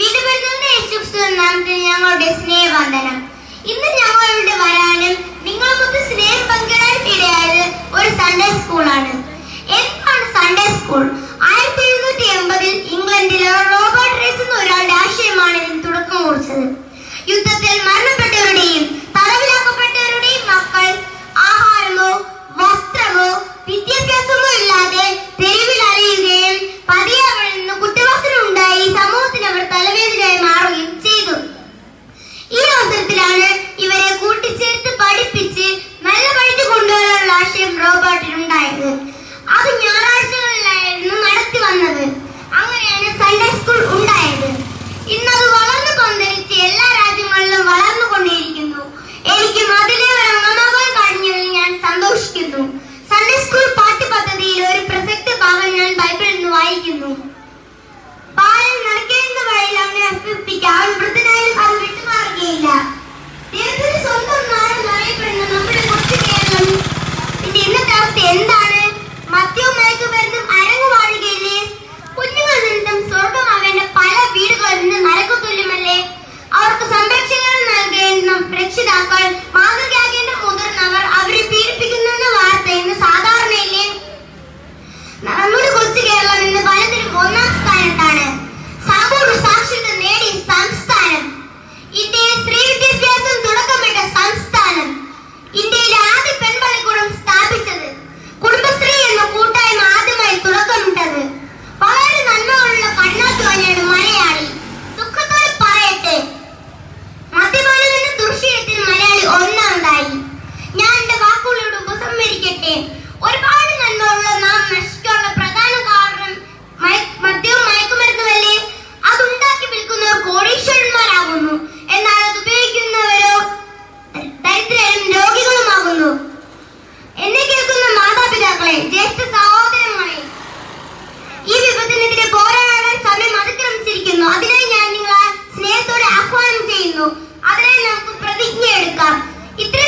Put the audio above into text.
വിലപെരുന്ന യേശുക്രിസ്തു നാമത്തിൽ ഞങ്ങളുടെ സ്നേഹവന്ദനം. ഇന്ന് ഞങ്ങളുടെ വരാനും നിങ്ങളുമൊത്ത് സ്നേഹം പങ്കിടാൻ പങ്കിടാനിടയായത് ഒരു സൺഡേ സ്കൂളാണ് എന്താണ് സൺഡേ സ്കൂൾ ആയിരത്തി എഴുന്നൂറ്റി എൺപതിൽ ഇംഗ്ലണ്ടിലെ റോബർട്ട് റേസ് എന്ന ഒരാളുടെ ആശയമാണ് ഇതിന് തുടക്കം കുറിച്ചത്. in സുഹൃത്തുക്കളെ ജ്യേഷ്ഠ സഹോദരങ്ങളെ ഈ വിപത്തിനെതിരെ പോരാടാൻ സമയം അതിക്രമിച്ചിരിക്കുന്നു. അതിനായി ഞാൻ നിങ്ങളെ സ്നേഹത്തോടെ ആഹ്വാനം ചെയ്യുന്നു. അതിനായി നമുക്ക് പ്രതിജ്ഞ എടുക്കാം ഇത്രയും